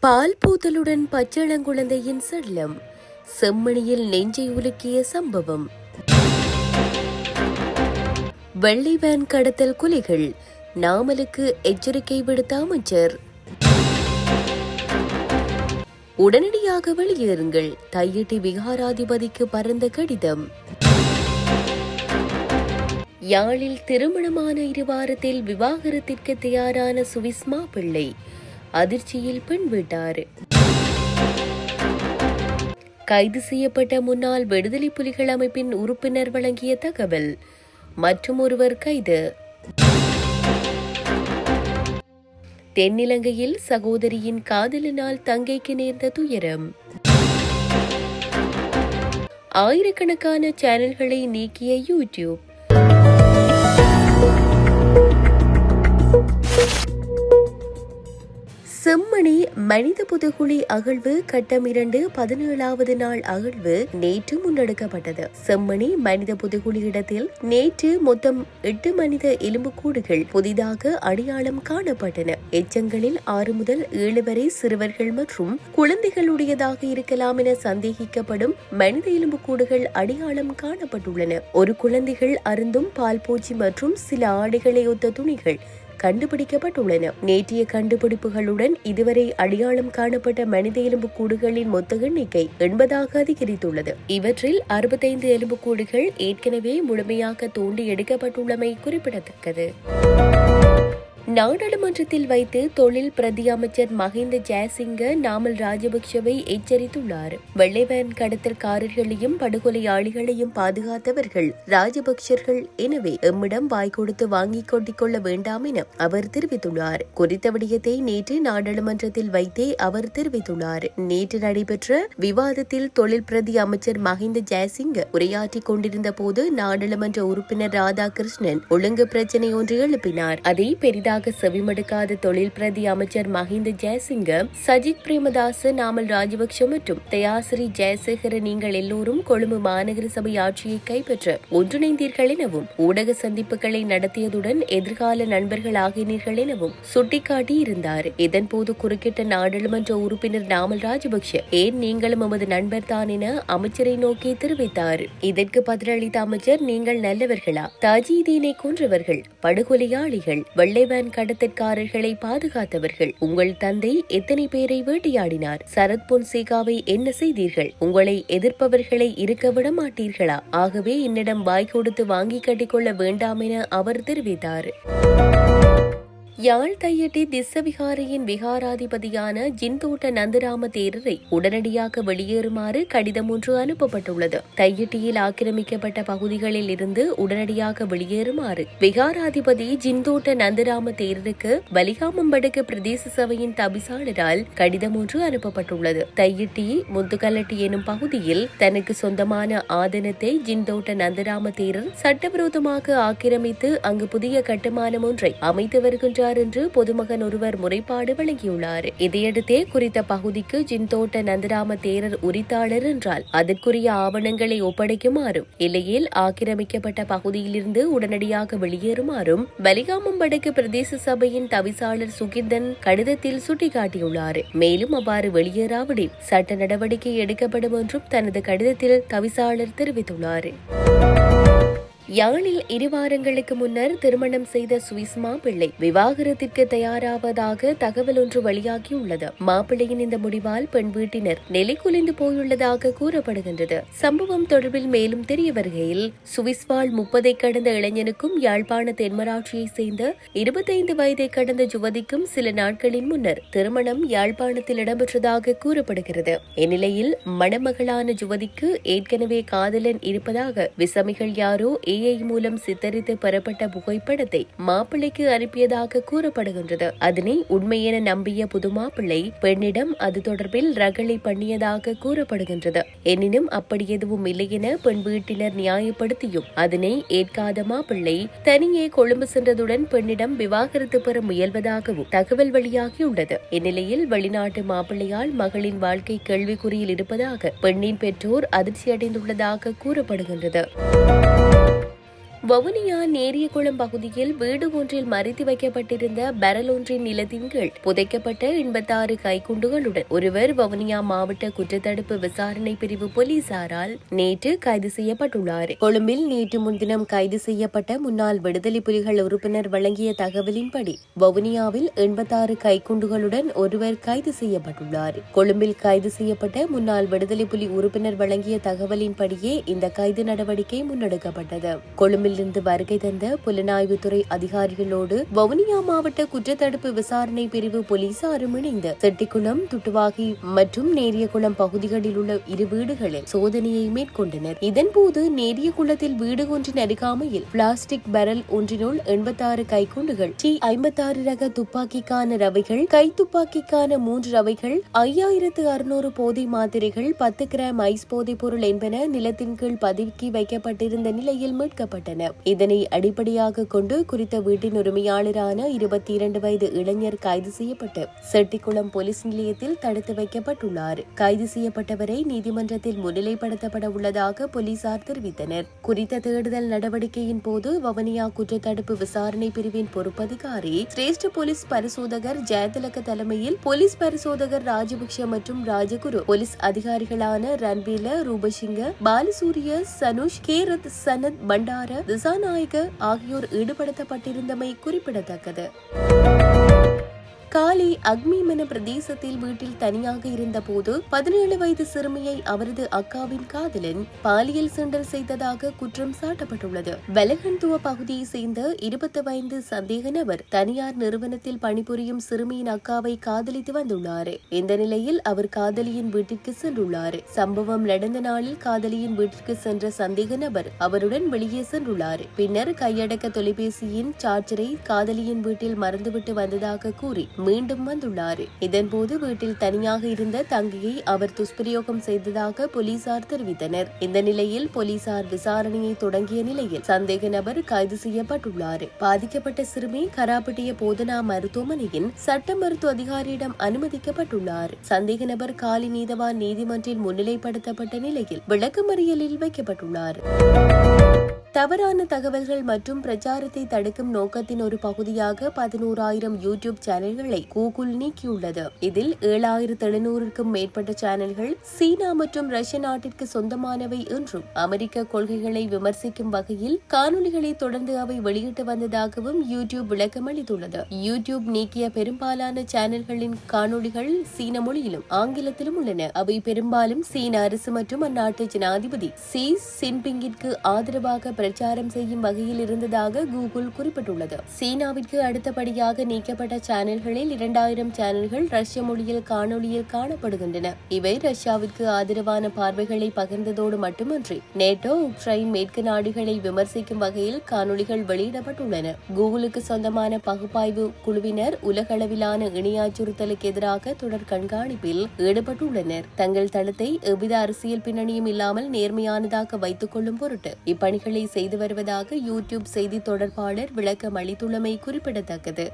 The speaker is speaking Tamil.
பால் பூத்தலுடன் பச்சளங்குழந்தையின் சடலம் செம்மணியில் நெஞ்சை உலுக்கிய சம்பவம். வெள்ளை வேன் கடத்தல் கொலைகள் நாமலுக்கு எச்சரிக்கை விடுத்த அமைச்சர். உடனடியாக வெளியேறுங்கள். தையிட்டி விகாராதிபதிக்கு பரந்த கடிதம். யாழில் திருமணமான இருவாரத்தில் விவாகரத்திற்கு தயாரான சுவிஸ்மா பிள்ளை. அதிர்ச்சியில் பெண் வீட்டார். கைது செய்யப்பட்ட முன்னாள் விடுதலை புலிகள் அமைப்பின் உறுப்பினர் வழங்கிய தகவல். மற்றும் ஒருவர் கைது. தென்னிலங்கையில் சகோதரியின் காதலினால் தங்கைக்கு நேர்ந்த துயரம். ஆயிரக்கணக்கான சேனல்களை நீக்கிய யூடியூப் செம்மணி மனித புதுகுழி அகழ்வு கட்டம் இரண்டு பதினேழாவது நாள் அகழ்வு நேற்று முன்னெடுக்கப்பட்டது. செம்மணி மனித புதுகுழி இடத்தில் நேற்று மொத்தம் எட்டு மனித எலும்புக்கூடுகள் புதிதாக அடையாளம் காணப்பட்டன. எச்சங்களில் ஆறு முதல் ஏழு வரை சிறுவர்கள் மற்றும் குழந்தைகளுடையதாக இருக்கலாம் என சந்தேகிக்கப்படும் மனித எலும்புக்கூடுகள் அடையாளம் காணப்பட்டுள்ளன. ஒரு குழந்தைகள் அருந்தும் பால் பூச்சி மற்றும் சில ஆடைகளை ஒத்த துணிகள் கண்டுபிடிக்கப்பட்டுள்ளன. நேற்றைய கண்டுபிடிப்புகளுடன் இதுவரை அடையாளம் காணப்பட்ட மனித எலும்பு கூடுகளின் மொத்த எண்ணிக்கை எண்பதாக அதிகரித்துள்ளது. இவற்றில் அறுபத்தைந்து எலும்பு கூடுகள் ஏற்கனவே முழுமையாக தோண்டி எடுக்கப்பட்டுள்ளமை குறிப்பிடத்தக்கது. நாடாளுமன்றத்தில் வைத்து தொழில் பிரதி அமைச்சர் மஹிந்த ஜெயசிங்க நாமல் ராஜபக்சவை எச்சரித்துள்ளார். வெள்ளைவன் கடத்தல்காரர்களையும் படுகொலையாளிகளையும் பாதுகாத்தவர்கள் ராஜபக்சர்கள் எனவே எம்மிடம் வாய் கொடுத்து வாங்கிக் கொண்டிக் கொள்ள வேண்டாம் என அவர் தெரிவித்துள்ளார். குறித்த விடயத்தை நேற்று நாடாளுமன்றத்தில் வைத்தே அவர் தெரிவித்துள்ளார். நேற்று நடைபெற்ற விவாதத்தில் தொழில் பிரதி அமைச்சர் மஹிந்த ஜெயசிங்க உரையாற்றிக் கொண்டிருந்த போது நாடாளுமன்ற உறுப்பினர் ராதாகிருஷ்ணன் ஒழுங்கு பிரச்சினை ஒன்று எழுப்பினார். அதை பெரிதாக சரியாக செவிமடுக்காத தொழில் பிரதி அமைச்சர் மஹிந்த ஜெயசிங்க சஜித் பிரேமதாச நாமல் ராஜபக்ஷ மற்றும் தயாசிரி ஜெயசேகர நீங்கள் எல்லோரும் கொழும்பு மாநகர சபை ஆட்சியை கைப்பற்ற ஒன்றிணைந்தீர்கள் எனவும் ஊடக சந்திப்புகளை நடத்தியதுடன் எதிர்கால நண்பர்கள் ஆகினீர்கள் எனவும் சுட்டிக்காட்டி இருந்தார். இதன்போது குறுக்கிட்ட நாடாளுமன்ற உறுப்பினர் நாமல் ராஜபக்ஷ ஏன் நீங்களும் எமது நண்பர் தான் என அமைச்சரை நோக்கி தெரிவித்தார். இதற்கு பதிலளித்த அமைச்சர் நீங்கள் நல்லவர்களா? தாஜீதீனை கொன்றவர்கள் படுகொலையாளிகள் வெள்ளைவேன் கடத்தற்காரர்களை பாதுகாத்தவர்கள். உங்கள் தந்தை எத்தனை பேரை வேட்டையாடினார்? சரத் பொன்சேகாவை என்ன செய்தீர்கள்? உங்களை எதிர்ப்பவர்களை இருக்க விட மாட்டீர்களா ஆகவே என்னிடம் வாய் கொடுத்து வாங்கி கட்டிக்கொள்ள வேண்டாம் என அவர் தெரிவித்தார். யாழ் தையட்டி திஸ்ஸவிகாரியின் விகாராதிபதியான ஜின்தோட்ட நந்தராம தேரரை உடனடியாக வெளியேறுமாறு கடிதம் ஒன்று அனுப்பப்பட்டுள்ளது. தையட்டியில் ஆக்கிரமிக்கப்பட்ட பகுதிகளில் இருந்து உடனடியாக வெளியேறுமாறு விகாராதிபதி ஜின்தோட்ட நந்தராம தேரருக்கு வலிகாமம்படுக்கு பிரதேச சபையின் தபிசாளரால் கடிதம் ஒன்று அனுப்பப்பட்டுள்ளது. தையிட்டி முத்துக்கல்லட்டி எனும் பகுதியில் தனக்கு சொந்தமான ஆதனத்தை ஜின்தோட்ட நந்தராம தேரர் சட்டவிரோதமாக ஆக்கிரமித்து அங்கு புதிய கட்டுமானம் ஒன்றை அமைத்து வருகின்றார். வருகிறார் என்று பொதுமகன் ஒருவர் முறைப்பாடு வழங்கியுள்ளார். இதையடுத்தே குறித்த பகுதிக்கு ஜின்தோட்ட நந்தராம தேரர் உரித்தாளர் என்றால் அதற்குரிய ஆவணங்களை ஒப்படைக்குமாறும் இல்லையில் ஆக்கிரமிக்கப்பட்ட பகுதியிலிருந்து உடனடியாக வெளியேறுமாறும் பலிகாமம் வடக்கு பிரதேச சபையின் தவிசாளர் சுகிர்தன் கடிதத்தில் சுட்டிக்காட்டியுள்ளார். மேலும் அவ்வாறு வெளியேறாவிடில் சட்ட நடவடிக்கை எடுக்கப்படும் என்றும் தனது கடிதத்தில் தவிசாளர் தெரிவித்துள்ளார். யாழில் இரு வாரங்களுக்கு முன்னர் திருமணம் செய்த சுவிஸ் மாப்பிள்ளை விவாகரத்திற்கு தயாராவதாக தகவல் ஒன்று வெளியாகியுள்ளது. மாப்பிள்ளையின் இந்த முடிவால் பெண் வீட்டினர் நிலைகுலைந்து போயுள்ளதாக கூறப்படுகின்றது. சம்பவம் தொடர்பில் மேலும் தெரிய வருகையில் சுவிஸ் வாழ் முப்பதை கடந்த இளைஞனுக்கும் யாழ்ப்பாண தென்மராட்சியை சேர்ந்த இருபத்தைந்து வயதை கடந்த ஜுவதிக்கும் சில நாட்களின் முன்னர் திருமணம் யாழ்ப்பாணத்தில் இடம்பெற்றதாக கூறப்படுகிறது. இந்நிலையில் மணமகளான ஜுவதிக்கு ஏற்கனவே காதலன் இருப்பதாக விசமிகள் யாரோ ஏஐ மூலம் சித்தரித்து பெறப்பட்ட புகைப்படத்தை மாப்பிள்ளைக்கு அனுப்பியதாக கூறப்படுகின்றது. அதனை உண்மை என நம்பிய புது மாப்பிள்ளை பெண்ணிடம் அது தொடர்பில் ரகளை பண்ணியதாக கூறப்படுகின்றது. எனினும் அப்படி எதுவும் இல்லை என பெண் வீட்டினர் நியாயப்படுத்தியும் அதனை ஏற்காத மாப்பிள்ளை தனியே கொழும்பு சென்றதுடன் பெண்ணிடம் விவாகரத்து பெற முயல்வதாகவும் தகவல் வெளியாகியுள்ளது. இந்நிலையில் வெளிநாட்டு மாப்பிள்ளையால் மகளின் வாழ்க்கை கேள்விக்குறியில் இருப்பதாக பெண்ணின் பெற்றோர் அதிர்ச்சியடைந்துள்ளதாக கூறப்படுகின்றது. வவுனியா நேரியகுளம் பகுதியில் வீடு ஒன்றில் மறைத்து வைக்கப்பட்டிருந்த பரல் ஒன்றின் நிலத்தின் கீழ் புதைக்கப்பட்ட எண்பத்தாறு கைக்குண்டுகளுடன் ஒருவர் வவுனியா மாவட்ட குற்றத்தடுப்பு விசாரணை பிரிவு போலீசாரால் நேற்று கைது செய்யப்பட்டுள்ளார். கொழும்பில் நேற்று முன்தினம் கைது செய்யப்பட்ட முன்னாள் விடுதலை புலிகள் உறுப்பினர் வழங்கிய தகவலின்படி வவுனியாவில் எண்பத்தாறு கைக்குண்டுகளுடன் ஒருவர் கைது செய்யப்பட்டுள்ளார். கொழும்பில் கைது செய்யப்பட்ட முன்னாள் விடுதலை புலி உறுப்பினர் வழங்கிய தகவலின்படியே இந்த கைது நடவடிக்கை முன்னெடுக்கப்பட்டது. கொழும்பில் இருந்து வருகை தந்த புலனாய்வுத்துறை அதிகாரிகளோடு வவுனியா மாவட்ட குற்றத்தடுப்பு விசாரணை பிரிவு போலீசாரும் இணைந்து செட்டிக்குளம் துட்டுவாகி மற்றும் நேரியகுளம் பகுதிகளில் உள்ள இரு வீடுகளில் சோதனையை மேற்கொண்டனர். இதன்போது நேரியகுளத்தில் வீடு ஒன்றின் அருகாமையில் பிளாஸ்டிக் பரல் ஒன்றினுள் எண்பத்தாறு கைக்குண்டுகள் டி ஐம்பத்தாறு ரக துப்பாக்கிக்கான ரவைகள் கை துப்பாக்கிக்கான மூன்று ரவைகள் ஐயாயிரத்து அறுநூறு போதை மாத்திரைகள் பத்து கிராம் ஐஸ் போதைப் பொருள் என்பன நிலத்தின் கீழ் பதுக்கி வைக்கப்பட்டிருந்த நிலையில் மீட்கப்பட்டன. இதனை அடிப்படையாக கொண்டு குறித்த வீட்டின் உரிமையாளரான இருபத்தி இரண்டு வயது இளைஞர் கைது செய்யப்பட்டு செட்டிக்குளம் போலீஸ் நிலையத்தில் தடுத்து வைக்கப்பட்டுள்ளார். கைது செய்யப்பட்டவரை நீதிமன்றத்தில் முன்னிலைப்படுத்தப்பட உள்ளதாக போலீசார் தெரிவித்தனர். குறித்த தேடுதல் நடவடிக்கையின் போது வவனியா குற்றத்தடுப்பு விசாரணை பிரிவின் பொறுப்பதிகாரி சிரேஷ்ட போலீஸ் பரிசோதகர் ஜெயதிலக தலைமையில் போலீஸ் பரிசோதகர் ராஜபக்ஷ மற்றும் ராஜகுரு போலீஸ் அதிகாரிகளான ரன்வீல ரூபசிங்க பாலசூரிய சனுஷ் கேரத் சனத் பண்டார திசாநாயக ஆகியோர் ஈடுபடுத்தப்பட்டிருந்தமை குறிப்பிடத்தக்கது. காலி அக்மிமன பிரதேசத்தில் வீட்டில் தனியாக இருந்தபோது பதினேழு வயது சிறுமியை அவரது அக்காவின் காதலன் பாலியல் சீண்டல் செய்ததாக குற்றம் சாட்டப்பட்டுள்ளது. வெலகன்துவ பகுதியை சேர்ந்த இருபத்தி வயது சந்தேக நபர் தனியார் நிறுவனத்தில் பணிபுரியும் சிறுமியின் அக்காவை காதலித்து வந்துள்ளார். இந்த நிலையில் அவர் காதலியின் வீட்டிற்கு சென்றுள்ளார். சம்பவம் நடந்த நாளில் காதலியின் வீட்டிற்கு சென்ற சந்தேக நபர் அவருடன் வெளியே சென்றுள்ளார். பின்னர் கையடக்க தொலைபேசியின் சார்ஜரை காதலியின் வீட்டில் மறந்துவிட்டு வந்ததாக கூறி மீண்டும் வந்துள்ளார். இதன்போது வீட்டில் தனியாக இருந்த தங்கையை அவர் துஷ்பிரயோகம் செய்ததாக போலீசார் தெரிவித்தனர். இந்த நிலையில் போலீசார் விசாரணையை தொடங்கிய நிலையில் சந்தேக நபர் கைது செய்யப்பட்டுள்ளார். பாதிக்கப்பட்ட சிறுமி கராப்பட்டிய போதனா மருத்துவமனையின் சட்ட மருத்துவ அதிகாரியிடம் அனுமதிக்கப்பட்டுள்ளார். சந்தேக நபர் காலி நீதவான் நீதிமன்றில் முன்னிலைப்படுத்தப்பட்ட நிலையில் விளக்கமறியலில் வைக்கப்பட்டுள்ளார். தவறான தகவல்கள் மற்றும் பிரச்சாரத்தை தடுக்கும் நோக்கத்தின் ஒரு பகுதியாக பதினோராயிரம் யூடியூப் சேனல்களை கூகுள் நீக்கியுள்ளது. இதில் ஏழாயிரத்து எழுநூறுக்கும் மேற்பட்ட சேனல்கள் சீனா மற்றும் ரஷ்ய நாட்டிற்கு சொந்தமானவை என்றும் அமெரிக்க கொள்கைகளை விமர்சிக்கும் வகையில் காணொலிகளை தொடர்ந்து அவை வெளியிட்டு வந்ததாகவும் யூடியூப் விளக்கம் அளித்துள்ளது. யூடியூப் நீக்கிய பெரும்பாலான சேனல்களின் காணொலிகள் சீன மொழியிலும் ஆங்கிலத்திலும் உள்ளன. அவை பெரும்பாலும் சீன அரசு மற்றும் அந்நாட்டு ஜனாதிபதி சி சின்பிங்கிற்கு ஆதரவாக பிரச்சாரம் செய்யும் வகையில் இருந்ததாக கூகுள் குறிப்பிட்டுள்ளது. சீனாவிற்கு அடுத்தபடியாக நீக்கப்பட்ட சேனல்களில் இரண்டாயிரம் சேனல்கள் ரஷ்ய மொழியில் காணொலியில் காணப்படுகின்றன. இவை ரஷ்யாவிற்கு ஆதரவான பார்வைகளை பகிர்ந்ததோடு மட்டுமின்றி நேட்டோ உக்ரைன் மேற்கு நாடுகளை விமர்சிக்கும் வகையில் காணொலிகள் வெளியிடப்பட்டுள்ளன. கூகுளுக்கு சொந்தமான பகுப்பாய்வு குழுவினர் உலகளவிலான இணைய அச்சுறுத்தலுக்கு எதிராக தொடர் கண்காணிப்பில் ஈடுபட்டுள்ளனர். தங்கள் தளத்தை எவ்வித அரசியல் பின்னணியும் இல்லாமல் நேர்மையானதாக வைத்துக் கொள்ளும் பொருட்டு இப்பணிகளை செய்து வருவதாக யூடியூப் செய்தி தொடர்பாளர் விளக்கம் அளித்துள்ளமை குறிப்பிடத்தக்கது.